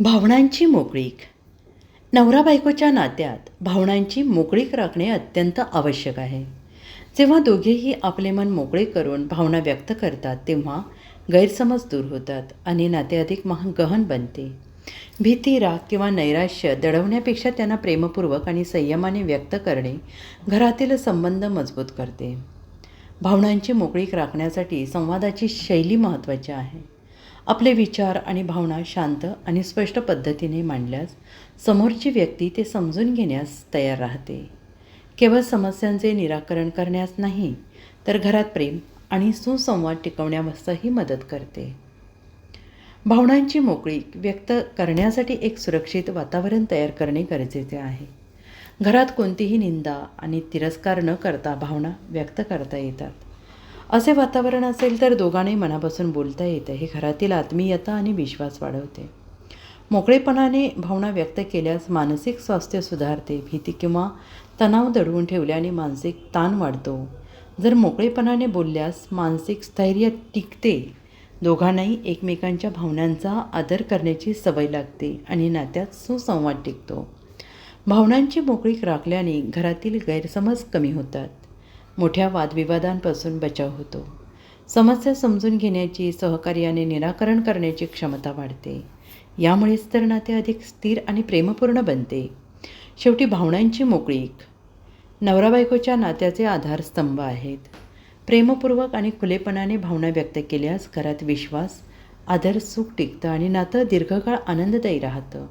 भावनांची मोकळीक. नवरा बायकोच्या नात्यात भावनांची मोकळीक राखणे अत्यंत आवश्यक आहे. जेव्हा दोघेही आपले मन मोकळे करून भावना व्यक्त करतात तेव्हा गैरसमज दूर होतात आणि नाते अधिक महा गहन बनते. भीती राग किंवा नैराश्य दडवण्यापेक्षा त्यांना प्रेमपूर्वक आणि संयमाने व्यक्त करणे घरातील संबंध मजबूत करते. भावनांची मोकळीक राखण्यासाठी संवादाची शैली महत्त्वाची आहे. आपले विचार आणि भावना शांत आणि स्पष्ट पद्धतीने मांडल्यास समोरची व्यक्ती ते समजून घेण्यास तयार राहते. केवळ समस्यांचे निराकरण करण्यास नाही तर घरात प्रेम आणि सुसंवाद टिकवण्यासही मदत करते. भावनांची मोकळी व्यक्त करण्यासाठी एक सुरक्षित वातावरण तयार करणे गरजेचे आहे. घरात कोणतीही निंदा आणि तिरस्कार न करता भावना व्यक्त करता येतात. असे वातावरण असेल तर दोघांनी मनापासून बोलता येतं. हे घरातील आत्मीयता आणि विश्वास वाढवते. मोकळेपणाने भावना व्यक्त केल्यास मानसिक स्वास्थ्य सुधारते. भीती किंवा तणाव दडवून ठेवल्याने मानसिक ताण वाढतो. जर मोकळेपणाने बोलल्यास मानसिक स्थैर्य टिकते. दोघांनाही एकमेकांच्या भावनांचा आदर करण्याची सवय लागते आणि नात्यात सुसंवाद टिकतो. भावनांची मोकळीक राखल्याने घरातील गैरसमज कमी होतात. मोठ्या वादविवादांपासून बचाव होतो. समस्या समजून घेण्याची सहकार्याने निराकरण करण्याची क्षमता वाढते. यामुळेच तर नाते अधिक स्थिर आणि प्रेमपूर्ण बनते. शेवटी भावनांची मोकळीक. नवरा बायकोच्या नात्याचे आधारस्तंभ आहेत. प्रेमपूर्वक आणि खुलेपणाने भावना व्यक्त केल्यास घरात विश्वास आदर सुख टिकतं आणि नातं दीर्घकाळ आनंददायी राहतं.